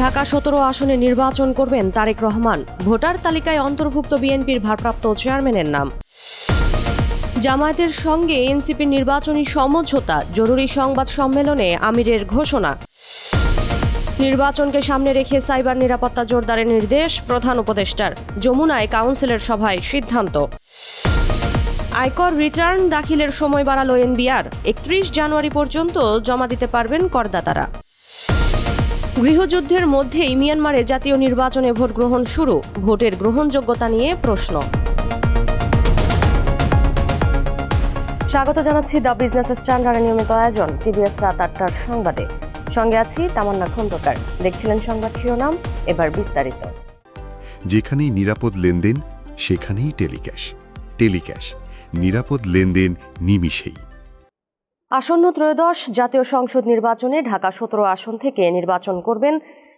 ঢাকা সতেরো আসনে নির্বাচন করবেন তারেক রহমান। ভোটার তালিকায় অন্তর্ভুক্ত বিএনপির ভারপ্রাপ্ত চেয়ারম্যানের নাম। জামায়াতের সঙ্গে এনসিপির নির্বাচনী সমঝোতা, জরুরি সংবাদ সম্মেলনে আমিরের ঘোষণা। নির্বাচনকে সামনে রেখে সাইবার নিরাপত্তা জোরদারের নির্দেশ প্রধান উপদেষ্টার। যমুনায় কাউন্সিলের সভায় সিদ্ধান্ত। আয়কর রিটার্ন দাখিলের সময় বাড়ালো এনবিআর। একত্রিশ জানুয়ারি পর্যন্ত জমা দিতে পারবেন করদাতারা। গৃহযুদ্ধের মধ্যেই মিয়ানমারে জাতীয় নির্বাচনে ভোট গ্রহণ শুরু। ভোটের গ্রহণযোগ্যতা নিয়ে প্রশ্ন। স্বাগত জানাচ্ছি দ্য বিজনেস স্ট্যান্ডার্ডের নিয়মিত আয়োজন, টিভিএস রাত আটটার সংবাদে। সঙ্গে আছি তামান্না খন্দকার। দেখছিলেন সংবাদ শিরোনাম, এবার বিস্তারিত। যেখানেই নিরাপদ লেনদেন, সেখানেই টেলিক্যাশ। টেলিক্যাশ, নিরাপদ লেনদেন নিমিষেই। আসন্ন ত্রয়োদশ জাতীয় সংসদ নির্বাচনে ঢাকা সতেরো আসন থেকে নির্বাচন করবেন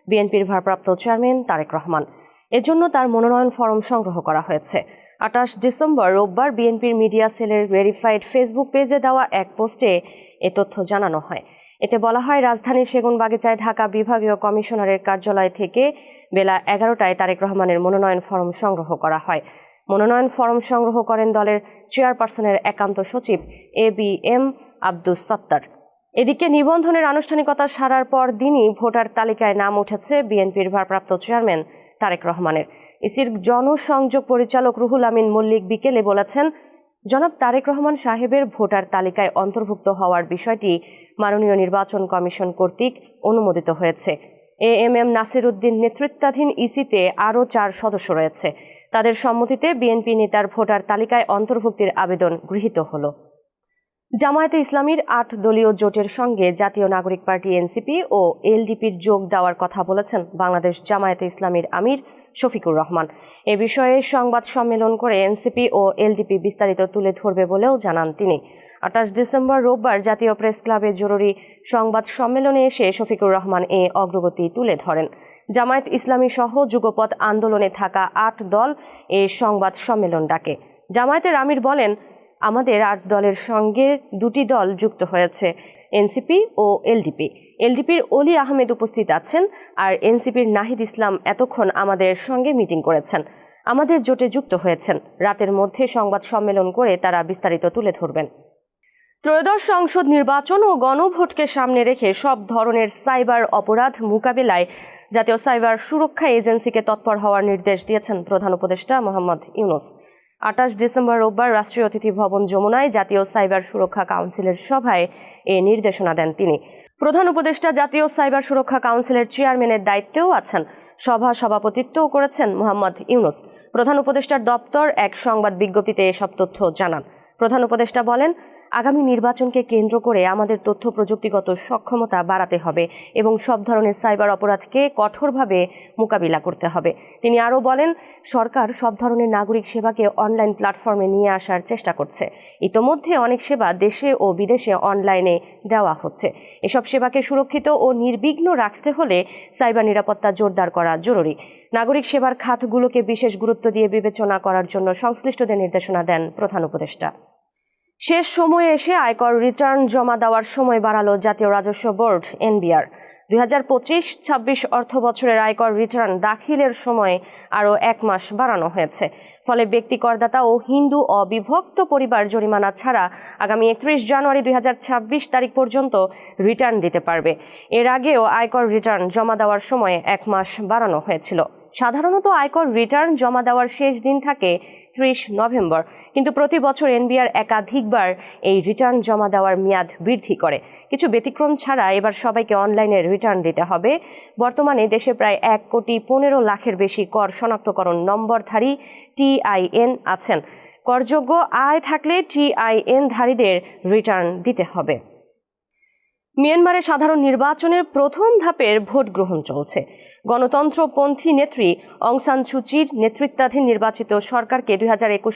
বিএনপির ভারপ্রাপ্ত চেয়ারম্যান তারেক রহমান। এজন্য তার মনোনয়ন ফরম সংগ্রহ করা হয়েছে। আঠাশ ডিসেম্বর রোববার বিএনপির মিডিয়া সেলের ভেরিফাইড ফেসবুক পেজে দেওয়া এক পোস্টে এ তথ্য জানানো হয়। এতে বলা হয়, রাজধানীর সেগুনবাগিচায় ঢাকা বিভাগীয় কমিশনারের কার্যালয় থেকে বেলা এগারোটায় তারেক রহমানের মনোনয়ন ফরম সংগ্রহ করা হয়। মনোনয়ন ফরম সংগ্রহ করেন দলের চেয়ারপারসনের একান্ত সচিব A B M Abdus Sattar. এদিকে নিবন্ধনের আনুষ্ঠানিকতা সারার পর দিনই ভোটার তালিকায় নাম উঠেছে বিএনপির ভারপ্রাপ্ত চেয়ারম্যান তারেক রহমানের। ইসির জনসংযোগ পরিচালক রুহুল আমিন মল্লিক বিকেলে বলেছেন, জনাব তারেক রহমান সাহেবের ভোটার তালিকায় অন্তর্ভুক্ত হওয়ার বিষয়টি মাননীয় নির্বাচন কমিশন কর্তৃক অনুমোদিত হয়েছে। A M M Nasir Uddin নেতৃত্বাধীন ইসিতে আরও চার সদস্য রয়েছে। তাদের সম্মতিতে বিএনপি নেতার ভোটার তালিকায় অন্তর্ভুক্তির আবেদন গৃহীত হলো। জামায়াতে ইসলামীর আট দলীয় জোটের সঙ্গে জাতীয় নাগরিক পার্টি এনসিপি ও এলডিপির যোগ দেওয়ার কথা বলেছেন বাংলাদেশ জামায়াতে ইসলামীর আমির শফিকুর রহমান। এ বিষয়ে সংবাদ সম্মেলন করে এনসিপি ও এলডিপি বিস্তারিত তুলে ধরবে বলেও জানান তিনি। আঠাশ ডিসেম্বর রোববার জাতীয় প্রেস ক্লাবে জরুরি সংবাদ সম্মেলনে এসে শফিকুর রহমান এ অগ্রগতি তুলে ধরেন। জামায়াত ইসলামী সহ যুগপথ আন্দোলনে থাকা আট দল এ সংবাদ সম্মেলন ডাকে। জামায়াতের আমির বলেন আমাদের আট দলের সঙ্গে দুটি দল যুক্ত হয়েছে, এনসিপি ও এলডিপি। এলডিপির অলি আহমেদ উপস্থিত আছেন আর এনসিপির নাহিদ ইসলাম এতক্ষণ আমাদের সঙ্গে মিটিং করেছেন। আমাদের জোটে যুক্ত হয়েছেন। রাতের মধ্যে সংবাদ সম্মেলন করে তারা বিস্তারিত তুলে ধরবেন। ত্রয়োদশ সংসদ নির্বাচন ও গণভোটকে সামনে রেখে সব ধরনের সাইবার অপরাধ মোকাবিলায় জাতীয় সাইবার সুরক্ষা এজেন্সিকে তৎপর হওয়ার নির্দেশ দিয়েছেন প্রধান উপদেষ্টা মোহাম্মদ ইউনুস। আঠাশ ডিসেম্বর রোববার রাষ্ট্রীয় অতিথি ভবন যমুনায় জাতীয় সাইবার সুরক্ষা কাউন্সিলের সভায় এ নির্দেশনা দেন তিনি। প্রধান উপদেষ্টা জাতীয় সাইবার সুরক্ষা কাউন্সিলের চেয়ারম্যানের দায়িত্বেও আছেন। সভা সভাপতিত্বও করেছেন মোহাম্মদ ইউনুস। প্রধান উপদেষ্টার দপ্তর এক সংবাদ বিজ্ঞপ্তিতে এসব তথ্য জানান। প্রধান উপদেষ্টা বলেন আগামী নির্বাচনকে কেন্দ্র করে আমাদের তথ্য প্রযুক্তিগত সক্ষমতা বাড়াতে হবে এবং সব ধরনের সাইবার অপরাধকে কঠোরভাবে মোকাবিলা করতে হবে। তিনি আরও বলেন, সরকার সব ধরনের নাগরিক সেবাকে অনলাইন প্ল্যাটফর্মে নিয়ে আসার চেষ্টা করছে। ইতোমধ্যে অনেক সেবা দেশে ও বিদেশে অনলাইনে দেওয়া হচ্ছে। এসব সেবাকে সুরক্ষিত ও নির্বিঘ্ন রাখতে হলে সাইবার নিরাপত্তা জোরদার করা জরুরি। নাগরিক সেবার খাতগুলোকে বিশেষ গুরুত্ব দিয়ে বিবেচনা করার জন্য সংশ্লিষ্টদের নির্দেশনা দেন প্রধান উপদেষ্টা। শেষ সময়ে এসে আয়কর রিটার্ন জমা দেওয়ার সময় বাড়ালো জাতীয় রাজস্ব বোর্ড, এনবিআর। দুই হাজার পঁচিশ, ছাব্বিশ অর্থ বছরের আয়কর রিটার্ন দাখিলের সময় আরও এক মাস বাড়ানো হয়েছে। ফলে ব্যক্তি করদাতা ও হিন্দু অবিভক্ত পরিবার জরিমানা ছাড়া আগামী একত্রিশ জানুয়ারি দুই হাজার ছাব্বিশ তারিখ পর্যন্ত রিটার্ন দিতে পারবে। এর আগেও আয়কর রিটার্ন জমা দেওয়ার সময় এক মাস বাড়ানো হয়েছিল। সাধারণত আয়কর রিটার্ন জমা দেওয়ার শেষ দিন থাকে ত্রিশ নভেম্বর। কিন্তু প্রতি বছর এনবিআর একাধিকবার এই রিটার্ন জমা দেওয়ার মেয়াদ বৃদ্ধি করে। কিছু ব্যতিক্রম ছাড়া এবার সবাইকে অনলাইনে রিটার্ন দিতে হবে। বর্তমানে দেশে প্রায় এক কোটি পনেরো লাখের বেশি কর শনাক্তকরণ নম্বরধারী টিআইএন আছেন। করযোগ্য আয় থাকলে টিআইএন ধারীদের রিটার্ন দিতে হবে। মিয়ানমারে সাধারণ নির্বাচনের প্রথম ধাপের ভোট গ্রহণ চলছে। গণতন্ত্রপন্থী নেত্রী অং সান সুচির নেতৃত্বাধীন নির্বাচিত সরকারকে দুই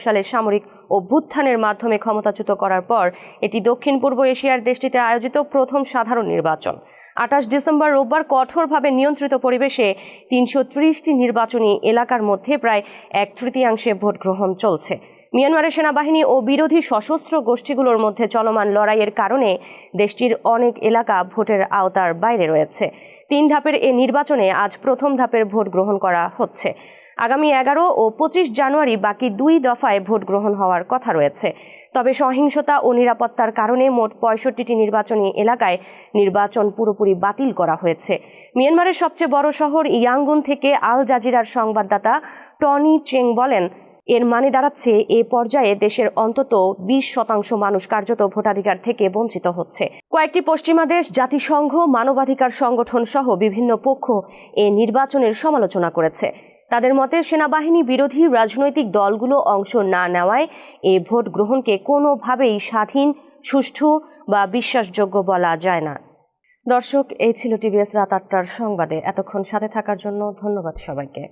সালের সামরিক অভ্যুত্থানের মাধ্যমে ক্ষমতাচ্যুত করার পর এটি দক্ষিণ পূর্ব এশিয়ার দেশটিতে আয়োজিত প্রথম সাধারণ নির্বাচন। আঠাশ ডিসেম্বর রোববার কঠোরভাবে নিয়ন্ত্রিত পরিবেশে তিনশো ত্রিশটি নির্বাচনী এলাকার মধ্যে প্রায় এক তৃতীয়াংশে ভোট গ্রহণ চলছে। মিয়ানমারের সেনাবাহিনী ও বিরোধী সশস্ত্র গোষ্ঠীগুলোর মধ্যে চলমান লড়াইয়ের কারণে দেশটির অনেক এলাকা ভোটের আওতার বাইরে রয়েছে। তিন ধাপের এ নির্বাচনে আজ প্রথম ধাপের ভোট গ্রহণ করা হচ্ছে। আগামী এগারো ও পঁচিশ জানুয়ারি বাকি দুই দফায় ভোট গ্রহণ হওয়ার কথা রয়েছে। তবে সহিংসতা ও নিরাপত্তার কারণে মোট পঁয়ষট্টিটি নির্বাচনী এলাকায় নির্বাচন পুরোপুরি বাতিল করা হয়েছে। মিয়ানমারের সবচেয়ে বড় শহর ইয়াঙ্গুন থেকে আল জাজিরার সংবাদদাতা টনি চেং বলেন এর মানে দাঁড়াচ্ছে, এ পর্যায়ে দেশের অন্তত বিশ শতাংশ মানুষ কার্যত ভোটাধিকার থেকে বঞ্চিত হচ্ছে। কয়েকটি পশ্চিমা দেশ, জাতিসংঘ, মানবাধিকার সংগঠন সহ বিভিন্ন পক্ষ এ নির্বাচনের সমালোচনা করেছে। তাদের মতে, সেনাবাহিনী বিরোধী রাজনৈতিক দলগুলো অংশ না নেওয়ায় এ ভোট গ্রহণকে কোনোভাবেই স্বাধীন, সুষ্ঠু বা বিশ্বাসযোগ্য বলা যায় না। দর্শক, এই ছিল টিভিএস রাত আটটার সংবাদে। এতক্ষণ সাথে থাকার জন্য ধন্যবাদ সবাইকে।